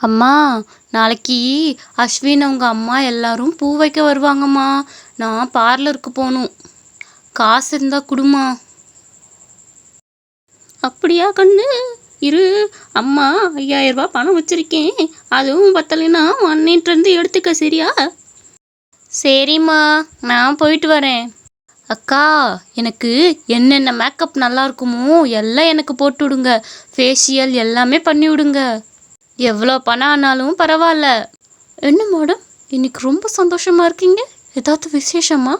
அம்மா நாளைக்கு அஸ்வின் அவங்க அம்மா எல்லாரும் பூ வைக்க வருவாங்கம்மா. நான் பார்லருக்கு போகணும் காசு இருந்தா கொடுமா. அப்படியா கண்ணு? இரு அம்மா ஐயாயிரம் ரூபாய் பணம் வச்சிருக்கேன். அதுவும் பத்தலைன்னா அன்னிட்டிருந்து எடுத்துக்க சரியா? சரிம்மா நான் போயிட்டு வரேன். அக்கா எனக்கு என்னென்ன மேக்கப் நல்லா இருக்குமோ எல்லாம் எனக்கு போட்டு விடுங்க. ஃபேஷியல் எல்லாமே பண்ணி விடுங்க. எவ்வளோ பணம் ஆனாலும் பரவாயில்ல. என்ன மேடம் இன்னைக்கு ரொம்ப சந்தோஷமா இருக்கீங்க? ஏதாவது விசேஷமா?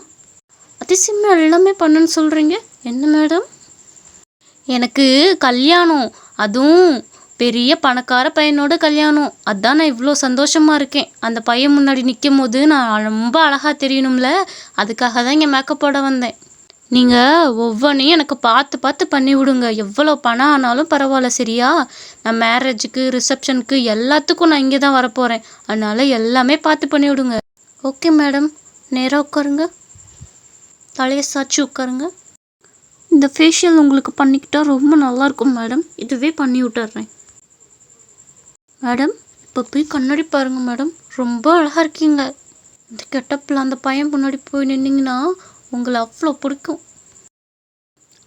அதிசயமா எல்லாமே பண்ணுன்னு சொல்கிறீங்க என்ன மேடம் எனக்கு கல்யாணம். அதுவும் பெரிய பணக்கார பையனோட கல்யாணம். அதான் நான் இவ்வளோ சந்தோஷமாக இருக்கேன். அந்த பையன் முன்னாடி நிற்கும் போது நான் ரொம்ப அழகாக தெரியணும்ல. அதுக்காக தான் இங்கே மேக்கப் போட வந்தேன். நீங்கள் ஒவ்வொன்றையும் எனக்கு பார்த்து பார்த்து பண்ணி விடுங்க. எவ்வளோ பணம் ஆனாலும் பரவாயில்ல சரியா? நான் மேரேஜுக்கு ரிசப்ஷனுக்கு எல்லாத்துக்கும் நான் இங்கே தான் வரப்போகிறேன் அதனால எல்லாமே பார்த்து பண்ணி விடுங்க. ஓகே மேடம் நேராக உட்காருங்க. தலையை சாய்ச்சி உட்காருங்க. இந்த ஃபேஷியல் உங்களுக்கு பண்ணிக்கிட்டா ரொம்ப நல்லா இருக்கும் மேடம் இதுவே பண்ணி விட்டுறேன். மேடம் இப்போ போய் கண்ணாடி பாருங்க மேடம் ரொம்ப அழகாக இருக்கீங்க. இந்த கெட்டப்பில் அந்த பையன் முன்னாடி போய் நின்னீங்கன்னா உங்களை அவ்வளோ பிடிக்கும்.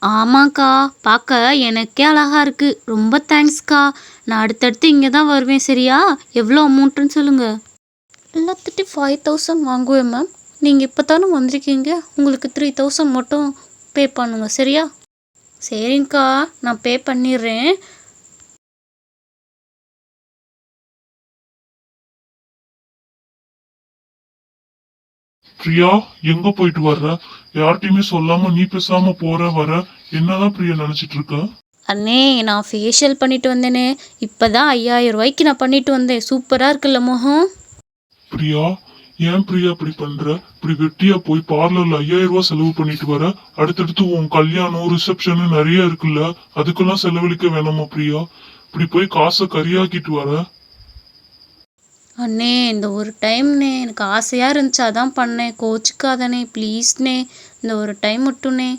ஆமாக்கா பார்க்க எனக்கே அழகாக இருக்குது ரொம்ப தேங்க்ஸ்க்கா. நான் அடுத்தடுத்து இங்கே தான் வருவேன் சரியா? எவ்வளோ அமௌண்ட்டுன்னு சொல்லுங்கள் எல்லாத்துட்டையும் ஃபைவ் தௌசண்ட் வாங்குவேன் மேம் நீங்கள் இப்போ தானே வந்திருக்கீங்க? உங்களுக்கு த்ரீ தௌசண்ட் மட்டும் பே பண்ணுங்க சரியா? சரிங்கக்கா நான் பே பண்ணிடுறேன். பிரியா எங்க போயிட்டு வர்ற? யார்கிட்டயுமே சொல்லாம நீ பேசாம போற வர என்னதான் பிரியா நினைச்சிட்டு இருக்க? அண்ணே நான் ஃபேஷியல் பண்ணிட்டு வந்தேனே. இப்போ தான் ஐயாயிரம் ரூபாய்க்கு நான் பண்ணிட்டு வந்தேன். சூப்பராக இருக்குல்ல முகம்? பிரியா ஏன் பிரியா இப்படி பண்ற? இப்படி வெட்டியா போய் பார்லர்ல ஐயாயிரம் ரூபாய் செலவு பண்ணிட்டு வர? அடுத்தடுத்து உன் கல்யாணம் ரிசப்ஷன் நிறைய இருக்குல்ல. அதுக்கெல்லாம் செலவழிக்க வேணாமா பிரியா? இப்படி போய் காசை கரியாக்கிட்டு வர? அண்ணே இந்த ஒரு டைம்ண்ணே எனக்கு ஆசையாக இருந்துச்சு. அதான் பண்ணேன். கோச்சிக்காதண்ணே ப்ளீஸ்ண்ணே இந்த ஒரு டைம் மட்டும்ண்ணே.